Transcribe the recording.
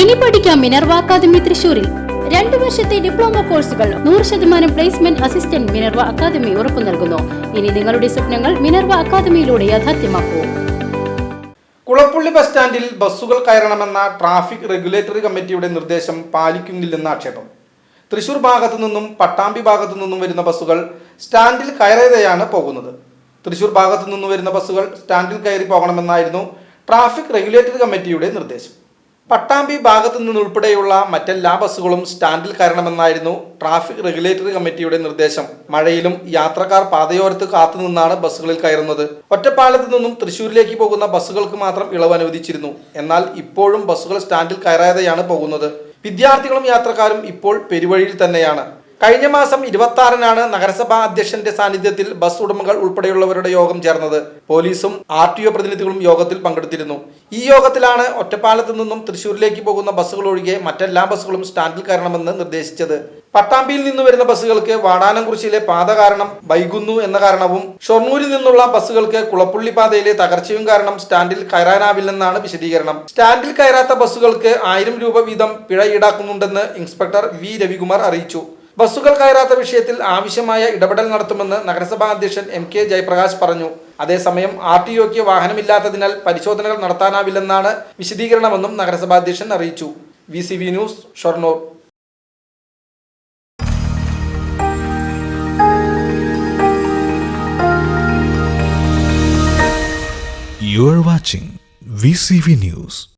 ഇനി പഠിക്കാം Minerva academy തൃശൂരിൽ രണ്ടു വർഷത്തെ ഡിപ്ലോമ കോഴ്സുകൾ നൂറ് ശതമാനം പ്ലേസ്മെന്റ് അസിസ്റ്റന്റ് മിനർവ അക്കാദമി ഉറപ്പു നൽകുന്നു. ഇനി നിങ്ങളുടെ സ്വപ്നങ്ങൾ മിനർവ അക്കാദമിയിലൂടെ യാഥാർത്ഥ്യമാക്കൂ. കുളപ്പുള്ളി ബസ് സ്റ്റാൻഡിൽ ബസ്സുകൾ കയറണമെന്ന ട്രാഫിക് റെഗുലേറ്ററി കമ്മിറ്റിയുടെ നിർദ്ദേശം പാലിക്കുന്നില്ലെന്ന ആക്ഷേപം. തൃശൂർ ഭാഗത്തു നിന്നും പട്ടാമ്പി ഭാഗത്തു നിന്നും വരുന്ന ബസ്സുകൾ സ്റ്റാൻഡിൽ കയറിയതെയാണ് പോകുന്നത്. തൃശൂർ ഭാഗത്തു നിന്നും വരുന്ന ബസ്സുകൾ സ്റ്റാൻഡിൽ കയറി പോകണമെന്നായിരുന്നു ട്രാഫിക് റെഗുലേറ്ററി കമ്മിറ്റിയുടെ നിർദ്ദേശം. പട്ടാമ്പി ഭാഗത്തു നിന്നുൾപ്പെടെയുള്ള മറ്റെല്ലാ ബസ്സുകളും സ്റ്റാൻഡിൽ കയറണമെന്നായിരുന്നു ട്രാഫിക് റെഗുലേറ്ററി കമ്മിറ്റിയുടെ നിർദ്ദേശം. മഴയിലും യാത്രക്കാർ പാതയോരത്ത് കാത്തുനിന്നാണ് ബസ്സുകളിൽ കയറുന്നത്. ഒറ്റപ്പാലത്തു നിന്നും തൃശ്ശൂരിലേക്ക് പോകുന്ന ബസ്സുകൾക്ക് മാത്രം ഇളവ് അനുവദിച്ചിരുന്നു. എന്നാൽ ഇപ്പോഴും ബസ്സുകൾ സ്റ്റാൻഡിൽ കയറാതെയാണ് പോകുന്നത്. വിദ്യാർത്ഥികളും യാത്രക്കാരും ഇപ്പോൾ പെരുവഴിയിൽ തന്നെയാണ്. കഴിഞ്ഞ മാസം ഇരുപത്തി ആറിനാണ് നഗരസഭാ അധ്യക്ഷന്റെ സാന്നിധ്യത്തിൽ ബസ് ഉടമകൾ ഉൾപ്പെടെയുള്ളവരുടെ യോഗം ചേർന്നത്. പോലീസും ആർ ടി ഒ പ്രതിനിധികളും യോഗത്തിൽ പങ്കെടുത്തിരുന്നു. ഈ യോഗത്തിലാണ് ഒറ്റപ്പാലത്ത് നിന്നും തൃശൂരിലേക്ക് പോകുന്ന ബസ്സുകൾ ഒഴികെ മറ്റെല്ലാ ബസ്സുകളും സ്റ്റാൻഡിൽ കയറണമെന്ന് നിർദ്ദേശിച്ചത്. പട്ടാമ്പിയിൽ നിന്ന് വരുന്ന ബസ്സുകൾക്ക് വാടാനംകുറിശിയിലെ പാത കാരണം വൈകുന്നു എന്ന കാരണവും ഷൊർണൂരിൽ നിന്നുള്ള ബസ്സുകൾക്ക് കുളപ്പുള്ളി പാതയിലെ തകർച്ചയും കാരണം സ്റ്റാൻഡിൽ കയറാനാവില്ലെന്നാണ് വിശദീകരണം. സ്റ്റാൻഡിൽ കയറാത്ത ബസ്സുകൾക്ക് ആയിരം രൂപ വീതം പിഴ ഈടാക്കുന്നുണ്ടെന്ന് ഇൻസ്പെക്ടർ വി രവികുമാർ അറിയിച്ചു. ബസ്സുകൾ കയറാത്ത വിഷയത്തിൽ ആവശ്യമായ ഇടപെടൽ നടത്തുമെന്ന് നഗരസഭാ അധ്യക്ഷൻ എം കെ ജയപ്രകാശ് പറഞ്ഞു. അതേസമയം ആർ ടി ഒക്ക് വാഹനമില്ലാത്തതിനാൽ പരിശോധനകൾ നടത്താനാവില്ലെന്നാണ് വിശദീകരണമെന്നും നഗരസഭാ അധ്യക്ഷൻ അറിയിച്ചു. V C V news Shoranur. You are watching VCV News.